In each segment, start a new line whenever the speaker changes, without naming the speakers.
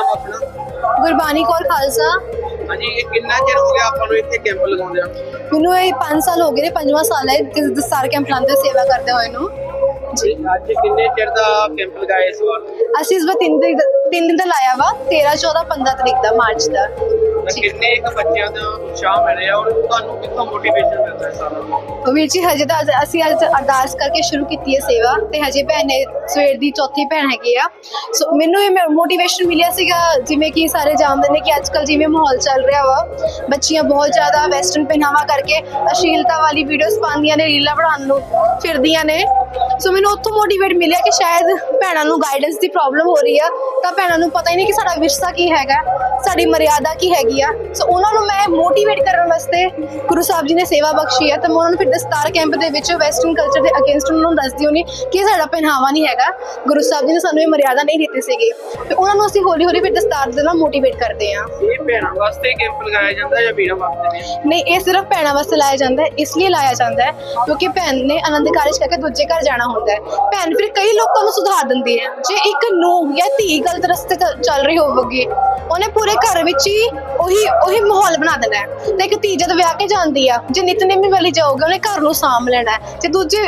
ਆਪਣਾ?
ਗੁਰਬਾਣੀ ਕੌਰ ਖਾਲਸਾ।
ਹਾਂਜੀ ਇਹ ਕਿੰਨਾ ਚਿਰ ਹੋ ਗਿਆ ਆਪਾਂ ਨੂੰ ਇੱਥੇ ਕੈਂਪ ਲਗਾਉਂਦੇ ਆ
ਮੈਨੂੰ ਇਹ 5 ਸਾਲ ਹੋ ਗਏ ਨੇ ਪੰਜਵਾਂ ਸਾਲ ਹੈ ਇਸ ਦਸਤਾਰ ਕੈਂਪ ਲਾਉਂਦੇ ਸੇਵਾ ਕਰਦੇ ਹੋਏ ਨੂੰ।
ਜੀ ਅੱਜ ਕਿੰਨੇ ਚਿਰ ਦਾ ਕੈਂਪ ਲਗਾਇਆ ਇਸ ਵਾਰ?
ਅਸੀਂ ਇਸ ਵਾਰ ਤਿੰਨ ਦਿਨ ਤਿੰਨ ਦਿਨ ਦਾ ਲਾਇਆ ਵਾ 13 14 15 ਤਰੀਕ ਦਾ ਮਾਰਚ ਦਾ।
ਕਿੰਨੇ ਇੱਕ ਬੱਚਿਆਂ ਦਾ ਉਤਸ਼ਾਹ ਮਿਲਿਆ ਔਰ ਤੁਹਾਨੂੰ ਕਿੱਥੋਂ ਮੋਟੀਵੇਸ਼ਨ ਮਿਲਦਾ ਹੈ ਸਾਰਾ
ਵੀਰ ਜੀ, ਹਜੇ ਤਾਂ ਅਸੀਂ ਅੱਜ ਅਰਦਾਸ ਕਰਕੇ ਸ਼ੁਰੂ ਕੀਤੀ ਹੈ ਸੇਵਾ ਤੇ ਹਜੇ ਭੈਣ ਨੇ ਸਵੇਰ ਦੀ ਚੌਥੀ ਭੈਣ ਹੈਗੀ ਆ। ਸੋ ਮੈਨੂੰ ਇਹ ਮੋਟੀਵੇਸ਼ਨ ਮਿਲਿਆ ਸੀਗਾ ਜਿਵੇਂ ਕਿ ਸਾਰੇ ਜਾਣਦੇ ਨੇ ਕਿ ਅੱਜਕੱਲ ਜਿਵੇਂ ਮਾਹੌਲ ਚੱਲ ਰਿਹਾ ਵਾ, ਬੱਚੀਆਂ ਬਹੁਤ ਜ਼ਿਆਦਾ ਵੈਸਟਰਨ ਪਹਿਨਾਵਾ ਕਰਕੇ ਅਸ਼ੀਲਤਾ ਵਾਲੀ ਵੀਡੀਓਜ਼ ਪਾਉਂਦੀਆਂ ਨੇ, ਰੀਲਾਂ ਬਣਾਉਣ ਨੂੰ ਫਿਰਦੀਆਂ ਨੇ। ਸੋ ਮੈਨੂੰ ਉੱਥੋਂ ਮੋਟੀਵੇਟ ਮਿਲਿਆ ਕਿ ਸ਼ਾਇਦ ਭੈਣਾਂ ਨੂੰ ਗਾਈਡੈਂਸ ਦੀ ਪ੍ਰੋਬਲਮ ਹੋ ਰਹੀ ਆ ਤਾਂ ਭੈਣਾਂ ਨੂੰ ਪਤਾ ਹੀ ਨਹੀਂ ਕਿ ਸਾਡਾ ਵਿਰਸਾ ਕੀ ਹੈਗਾ ਸਾਡੀ ਮਰਿਆਦਾ ਕੀ ਹੈਗੀ ਆ। ਸੋ ਉਹਨਾਂ ਨੂੰ ਮੈਂ ਮੋਟੀਵੇਟ ਕਰਨ ਵਾਸਤੇ ਗੁਰੂ ਸਾਹਿਬ ਜੀ ਨੇ ਸੇਵਾ ਬਖਸ਼ੀ ਆ ਤਾਂ ਮੈਂ ਉਹਨਾਂ ਨੂੰ ਫਿਰ ਦਸਤਾਰ ਕੈਂਪ ਦੇ ਵਿੱਚ ਵੈਸਟਰਨ ਕਲਚਰ ਦੇ ਅਗੇਂਸਟ ਉਹਨਾਂ ਨੂੰ ਦੱਸਦੀ ਹੁੰਨੀ ਕਿ ਇਹ ਸਾਡਾ ਪਹਿਨਾਵਾ ਨਹੀਂ ਹੈਗਾ। ਗੁਰੂ ਸਾਹਿਬ ਜੀ ਨੇ ਸਾਨੂੰ ਇਹ ਮਰਿਆਦਾ ਨਹੀਂ ਦਿੱਤੀ ਸੀਗੀ। ਤੇ ਉਹਨਾਂ ਨੂੰ ਅਸੀਂ ਹੌਲੀ ਹੌਲੀ ਫਿਰ ਦਸਤਾਰ ਦੇ ਨਾਲ ਮੋਟੀਵੇਟ ਕਰਦੇ ਆ।
ਇਹ ਭੈਣਾਂ ਵਾਸਤੇ ਕੈਂਪ ਲਗਾਇਆ ਜਾਂਦਾ ਜਾਂ ਵੀਰਾਂ ਵਾਸਤੇ
ਨਹੀਂ ਇਹ ਸਿਰਫ ਭੈਣਾਂ ਵਾਸਤੇ ਲਾਇਆ ਜਾਂਦਾ ਹੈ ਇਸ ਲਈ ਲਾਇਆ ਜਾਂਦਾ ਹੈ ਕਿਉਂਕਿ ਭੈਣ ਨੇ ਆਨੰਦ ਕਾਰਜ ਕਰਕੇ ਦੂਜੇ ਘਰ ਜਾਣਾ ਹੁੰਦਾ ਹੈ। ਭੈਣ, ਫਿਰ ਕਈ ਲੋਕਾਂ ਨੂੰ ਸੁਧਾਰ ਦਿੰਦੀ ਹੈ। ਜੇ ਇੱਕ ਨੂੰ ਜਾਂ ਧੀ ਗਲਤ ਰਸਤੇ ਤੇ ਚੱਲ ਰਹੀ ਹੋਵੇਗੀ, ਉਹਨੇ ਪੂਰੇ ਘਰ ਵਿੱਚ ਹੀ ਉਹੀ ਉਹੀ ਮਾਹੌਲ ਬਣਾ ਦੇਣਾ ਹੈ। ਤੇ ਇੱਕ ਧੀ ਜਦ ਵਿਆਹ ਕੇ ਜਾਂਦੀ ਆ ਜੇ ਨਿਤਨੇਮੀ ਵਾਲੀ ਜਾਊਗੀ, ਉਹਨੇ ਘਰ ਨੂੰ ਸਾਂਭ ਲੈਣਾ ਹੈ। ਤੇ ਦੂਜੇ,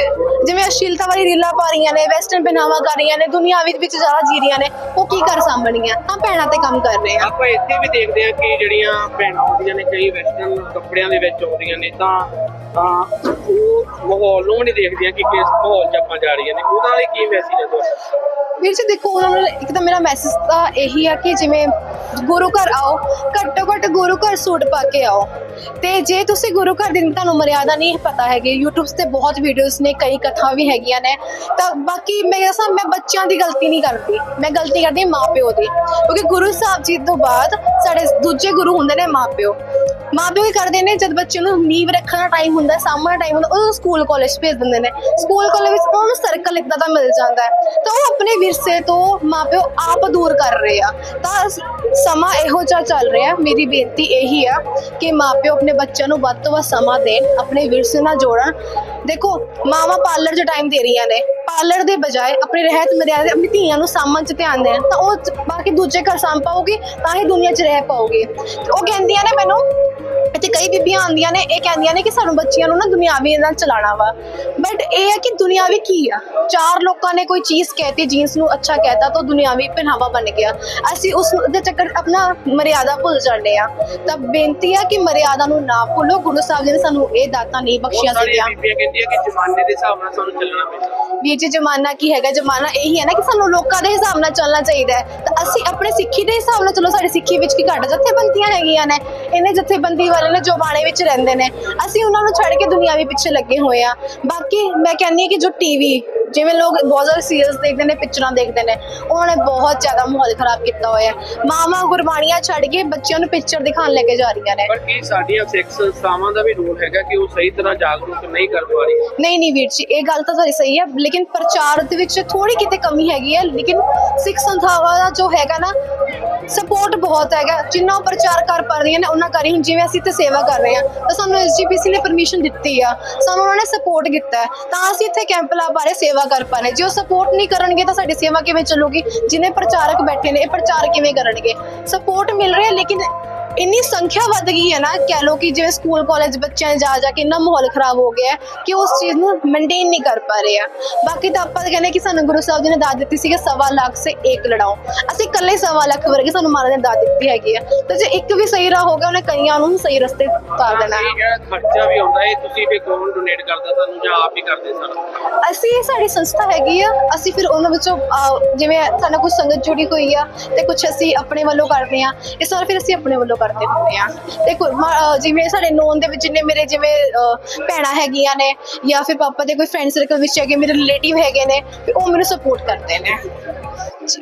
ਜਿਵੇਂ ਅਸ਼ਲੀਲਤਾ ਵਾਲੀ ਰੀਲਾਂ ਪਾ ਰਹੀਆਂ ਨੇ ਵੈਸਟਰਨ ਪਹਿਨਾਵਾ ਕਰ ਰਹੀਆਂ ਨੇ, ਦੁਨੀਆ ਵਿੱਚ ਜ਼ਿਆਦਾ ਜੀ ਰਹੀਆਂ ਨੇ, ਉਹ ਕੀ ਕਰ ਸਾਂਭਣਗੀਆਂ? ਹਾਂ ਭੈਣਾਂ ਤੇ ਕੰਮ ਕਰ ਰਹੇ ਆ।
ਆਪਾਂ ਇੱਥੇ ਵੀ ਦੇਖਦੇ ਹਾਂ ਕਿ ਜਿਹੜੀਆਂ ਭੈਣਾਂ ਆਉਂਦੀਆਂ ਨੇ, ਕਈ ਵੈਸਟਰਨ ਕੱਪੜਿਆਂ ਦੇ ਵਿੱਚ ਆਉਂਦੀਆਂ ਨੇ, ਤਾਂ ਤਾਂ ਉਹ ਮਾਹੌਲ ਨੂੰ ਨਹੀਂ ਦੇਖਦੀਆਂ ਕਿ ਕਿਸ ਮਾਹੌਲ 'ਚ ਆਪਾਂ ਜਾ ਰਹੀਆਂ ਨੇ। ਉਹਨਾਂ ਲਈ ਕੀ ਮੈਸੇਜ ਹੈ ਤੁਹਾਡਾ?
ਵੀਰ ਜੀ, ਦੇਖੋ, ਉਹਨਾਂ ਨੂੰ ਇੱਕ ਤਾਂ ਮੇਰਾ ਮੈਸੇਜ ਤਾਂ ਇਹੀ ਆ ਕਿ ਜਿਵੇਂ ਗੁਰੂ ਘਰ ਆਓ ਘੱਟੋ ਘੱਟ ਗੁਰੂ ਘਰ ਸੂਟ ਪਾ ਕੇ ਆਓ। ਤੇ ਜੇ ਤੁਸੀਂ ਗੁਰੂ ਘਰ ਦੀ ਤੁਹਾਨੂੰ ਮਰਿਆਦਾ ਨਹੀਂ ਪਤਾ ਹੈਗੀ, YouTube ਤੇ ਬਹੁਤ ਵੀਡੀਓਜ਼ ਨੇ, ਕਈ ਕਥਾ ਵੀ ਹੈਗੀਆਂ ਨੇ, ਤਾਂ ਬਾਕੀ ਮੈਂ ਕਹਿੰਦਾ ਮੈਂ ਬੱਚਿਆਂ ਦੀ ਗਲਤੀ ਨਹੀਂ ਕਰਦੀ। ਮੈਂ ਗਲਤੀ ਕਰਦੀ ਹਾਂ ਮਾਪਿਓ ਦੀ। ਕਿਉਂਕਿ ਗੁਰੂ ਸਾਹਿਬ ਜੀ ਤੋਂ ਬਾਅਦ ਸਾਡੇ ਦੂਜੇ ਗੁਰੂ ਹੁੰਦੇ ਨੇ ਮਾਪਿਓ। ਮਾਪਿਓ ਕੀ ਕਰਦੇ ਨੇ, ਜਦ ਬੱਚੇ ਨੂੰ ਨੀਂਵ ਰੱਖਣ ਦਾ ਟਾਈਮ ਹੁੰਦਾ ਸਾਹਮਣੇ ਟਾਈਮ ਹੁੰਦਾ ਉਹ ਸਕੂਲ ਕਾਲਜ ਭੇਜ ਦਿੰਦੇ ਨੇ। ਸਕੂਲ ਕਾਲਜ ਵਿੱਚ ਉਹਨੂੰ ਸਰਕਲ ਇਦਾਂ ਦਾ ਮਿਲ ਜਾਂਦਾ ਹੈ। ਤਾਂ ਉਹ ਆਪਣੇ ਵਿਰਸੇ ਤੋਂ ਮਾਪਿਓ ਆਪ ਦੂਰ ਕਰ ਰਹੇ ਆ। ਤਾਂ ਸਮਾਂ ਇਹੋ ਜਿਹਾ ਚੱਲ ਰਿਹਾ ਮੇਰੀ ਬੇਨਤੀ ਇਹੀ ਆ ਕਿ ਮਾਪਿਓ ਆਪਣੇ ਬੱਚਿਆਂ ਨੂੰ ਵੱਧ ਤੋਂ ਵੱਧ ਸਮਾਂ ਦੇਣ, ਆਪਣੇ ਵਿਰਸੇ ਨਾਲ ਜੋੜਨ। ਦੇਖੋ, ਮਾਵਾ ਪਾਰਲਰ 'ਚ ਟਾਈਮ ਦੇ ਰਹੀਆਂ ਨੇ, ਪਾਰਲਰ ਦੇ ਬਜਾਏ ਆਪਣੇ ਰਹਿਤ ਮਰਿਆਦਾ ਆਪਣੀ ਧੀਆਂ ਨੂੰ ਸਾਂਭਣ 'ਚ ਧਿਆਨ ਦੇਣ, ਤਾਂ ਉਹ ਬਾਕੀ ਦੂਜੇ ਘਰ ਸਾਂਭ ਪਾਉਗੀ, ਤਾਂ ਹੀ ਦੁਨੀਆ 'ਚ ਰਹਿ ਪਾਉਗੀ। ਉਹ ਕਹਿੰਦੀਆਂ ਨੇ ਮੈਨੂੰ ਇੱਥੇ ਕਈ ਬੀਬੀਆਂ ਆਉਂਦੀਆਂ ਨੇ ਇਹ ਕਹਿੰਦੀਆਂ ਨੇ ਕਿ ਸਾਨੂੰ ਬੱਚੀਆਂ ਨੂੰ ਨਾ ਦੁਨਿਆਵੀ ਨਾਲ ਚਲਾਣਾ ਵਾ। ਬਟ ਇਹ ਹੈ ਕਿ ਦੁਨਿਆਵੀ ਕੀ ਆ? ਚਾਰ ਲੋਕਾਂ ਨੇ ਕੋਈ ਚੀਜ਼ ਕਹਿਤੀ ਜੀਨਸ ਨੂੰ ਅੱਛਾ ਕਹਿਤਾ ਤਾਂ ਦੁਨਿਆਵੀ ਪਹਿਨਾਵਾ ਬਣ ਗਿਆ। ਅਸੀਂ ਉਸ ਦੇ ਚੱਕਰ ਆਪਣਾ ਮਰਿਆਦਾ ਭੁੱਲ ਜਾਂਦੇ ਆ। ਤਾਂ ਬੇਨਤੀ ਆ ਕਿ ਮਰਿਆਦਾ ਨੂੰ ਨਾ ਭੁੱਲੋ। ਗੁਰੂ ਸਾਹਿਬ ਜੀ ਨੇ ਸਾਨੂੰ ਇਹ ਦਾਤਾਂ ਨਹੀਂ ਬਖਸ਼ੀਆਂ ਸੀਗੀਆਂ
ਬੀਬੀਆਂ ਕਹਿੰਦੀਆਂ ਕਿ ਜ਼ਮਾਨੇ ਦੇ ਹਿਸਾਬ ਨਾਲ ਸਾਨੂੰ ਚੱਲਣਾ ਪੈਂਦਾ।
ਵੀ ਜੀ ਜਮਾਨਾ ਕੀ ਹੈਗਾ ਜਮਾਨਾ ਇਹੀ ਹੈ ਨਾ ਕਿ ਸਾਨੂੰ ਲੋਕਾਂ ਦੇ ਹਿਸਾਬ ਨਾਲ ਚੱਲਣਾ ਚਾਹੀਦਾ ਹੈ। ਤਾਂ ਅਸੀਂ ਆਪਣੇ ਸਿੱਖੀ ਦੇ ਹਿਸਾਬ ਨਾਲ ਚਲੋ ਸਾਡੀ ਸਿੱਖੀ ਵਿੱਚ ਕੀ ਘੱਟ ਜਥੇਬੰਦੀਆਂ ਹੈਗੀਆਂ ਨੇ ਇਹਨੇ ਜਥੇਬੰਦੀ ਵਾਲੇ ਨੇ ਜੋ ਬਾਣੇ ਵਿੱਚ ਰਹਿੰਦੇ ਨੇ ਅਸੀਂ ਉਹਨਾਂ ਨੂੰ ਛੱਡ ਕੇ ਦੁਨਿਆਵੀ ਪਿੱਛੇ ਲੱਗੇ ਹੋਏ ਆ। ਬਾਕੀ ਮੈਂ ਕਹਿੰਦੀ ਹਾਂ ਕਿ ਜੋ ਟੀਵੀ ਜਿਵੇਂ ਲੋਕ ਬਹੁਤ ਜ਼ਿਆਦਾ ਸੀਰੀਅਲਸ ਦੇਖਦੇ ਨੇ ਪਿਕਚਰਾਂ ਦੇਖਦੇ ਨੇ ਉਹਨਾਂ ਨੇ ਬਹੁਤ ਜ਼ਿਆਦਾ ਮਾਹੌਲ ਖਰਾਬ ਕੀਤਾ ਹੋਇਆ ਹੈ। ਮਾਵਾਂ ਗੁਰਬਾਣੀਆਂ ਛੱਡ ਕੇ ਬੱਚਿਆਂ ਨੂੰ ਪਿਕਚਰ ਦਿਖਾਉਣ ਲੈ ਕੇ ਜਾ ਰਹੀਆਂ ਨੇ।
ਪਰ ਕੀ ਸਾਡੀਆਂ ਸਿੱਖ ਸੰਸਥਾਵਾਂ ਦਾ ਵੀ ਰੋਲ ਹੈਗਾ ਕਿ ਉਹ ਸਹੀ ਤਰ੍ਹਾਂ ਜਾਗਰੂਕ ਨਹੀਂ ਕਰ ਪਾ ਰਹੀ
ਨਹੀਂ ਨਹੀਂ ਵੀਰ ਜੀ ਇਹ ਗੱਲ ਤਾਂ ਤੁਹਾਡੀ ਸਹੀ ਹੈ ਲੇਕਿਨ ਪ੍ਰਚਾਰ ਦੇ ਵਿੱਚ ਥੋੜੀ ਕਿਤੇ ਕਮੀ ਹੈਗੀ ਹੈ ਲੇਕਿਨ ਸਿੱਖ ਸੰਸਥਾਵਾਂ ਦਾ ਜੋ ਹੈਗਾ ਨਾ ਸਪੋਰਟ ਬਹੁਤ ਹੈਗਾ। ਜਿੰਨਾ ਉਹ ਪ੍ਰਚਾਰ ਕਰ ਪਾ ਰਹੀਆਂ ਨੇ ਉਹਨਾਂ ਕਰੀ ਹੁਣ ਜਿਵੇਂ ਅਸੀਂ ਤੇ ਸੇਵਾ ਕਰ ਰਹੇ ਹਾਂ ਤਾਂ ਸਾਨੂੰ ਐਸਜੀਪੀਸੀ ਨੇ ਪਰਮਿਸ਼ਨ ਦਿੱਤੀ ਆ। ਸਾਨੂੰ ਉਹਨਾਂ ਨੇ ਸਪੋਰਟ ਕੀਤਾ ਹੈ, ਤਾਂ ਅਸੀਂ ਇੱਥੇ ਕੈਂਪ ਲਾ ਪਾ ਰਹੇ ਸੇਵਾ ਕਰ ਪਾ ਰਹੇ ਜੇ ਉਹ ਸਪੋਰਟ ਨਹੀਂ ਕਰਨਗੇ ਤਾਂ ਸਾਡੀ ਸੇਵਾ ਕਿਵੇਂ ਚੱਲੂਗੀ? ਜਿੰਨੇ ਪ੍ਰਚਾਰਕ ਬੈਠੇ ਨੇ ਇਹ ਪ੍ਰਚਾਰ ਕਿਵੇਂ ਕਰਨਗੇ? ਸਪੋਰਟ ਮਿਲ ਰਿਹਾ ਲੇਕਿਨ ਇੰਨੀ ਸੰਖਿਆ ਵੱਧ ਗਈ ਹੈ ਨਾ ਕਹਿ ਲੋ ਕਿ ਜਿਵੇਂ ਸਕੂਲ ਕਾਲਜ ਬੱਚਿਆਂ ਨੇ ਜਾ ਜਾ ਕੇ ਇੰਨਾ ਮਾਹੌਲ ਖਰਾਬ ਹੋ ਗਿਆ ਹੈ ਕਿ ਉਸ ਚੀਜ਼ ਨੂੰ ਮੇਨਟੇਨ ਨਹੀਂ ਕਰ ਪਾ ਰਹੇ ਆ। ਬਾਕੀ ਤਾਂ ਆਪਾਂ ਤਾਂ ਕਹਿੰਦੇ ਕਿ ਸਾਨੂੰ ਗੁਰੂ ਸਾਹਿਬ ਜੀ ਨੇ ਦਾਤ ਦਿੱਤੀ ਸੀ ਕਿ ਸਵਾ ਲੱਖ ਸੇ ਇੱਕ ਲੜਾਓ। ਅਸੀਂ ਇਕੱਲੇ ਸਵਾ ਲੱਖ ਵਰਗੇ ਸਾਨੂੰ ਮਹਾਰਾਜ ਨੇ ਦਾਤ ਦਿੱਤੀ ਹੈਗੀ ਆ। ਤਾਂ ਜੇ ਇੱਕ ਵੀ ਸਹੀ ਰਾਹ ਹੋ ਗਿਆ ਉਹਨੇ ਕਈਆਂ ਨੂੰ ਸਹੀ ਰਸਤੇ ਉਤਾਰ ਦੇਣਾ ਹੈ।
ਖਰਚਾ ਵੀ ਆਉਂਦਾ ਹੈ ਤੁਸੀਂ ਵੀ ਕੌਣ ਡੋਨੇਟ ਕਰਦਾ ਤੁਹਾਨੂੰ ਜਾਂ ਆਪ ਹੀ ਕਰਦੇ ਸਾਰਾ
ਅਸੀਂ ਸਾਡੀ ਸੰਸਥਾ ਹੈਗੀ ਆ ਅਸੀਂ ਫਿਰ ਉਹਨਾਂ ਵਿੱਚੋਂ ਅਹ, ਜਿਵੇਂ ਸਾਡਾ ਕੁਝ ਸੰਗਤ ਜੁੜੀ ਹੋਈ ਆ ਤੇ ਕੁਝ ਅਸੀਂ ਆਪਣੇ ਵੱਲੋਂ ਕਰਦੇ ਆ ਇਸ ਵਾਰ ਫਿਰ ਅਸੀਂ ਆਪਣੇ ਵੱਲੋਂ ਕਰਦੇ ਹੁੰਦੇ ਆ। ਤੇ ਜਿਵੇਂ ਸਾਡੇ ਨੋਨ ਦੇ ਵਿੱਚ ਜਿੰਨੇ ਮੇਰੇ ਜਿਵੇਂ ਅਹ, ਭੈਣਾਂ ਹੈਗੀਆਂ ਨੇ ਜਾਂ ਫਿਰ ਪਾਪਾ ਦੇ ਕੋਈ ਫਰੈਂਡ ਸਰਕਲ ਵਿੱਚ ਹੈਗੇ ਮੇਰੇ ਰਿਲੇਟਿਵ ਹੈਗੇ ਨੇ ਉਹ ਮੈਨੂੰ ਸਪੋਰਟ ਕਰਦੇ ਨੇ।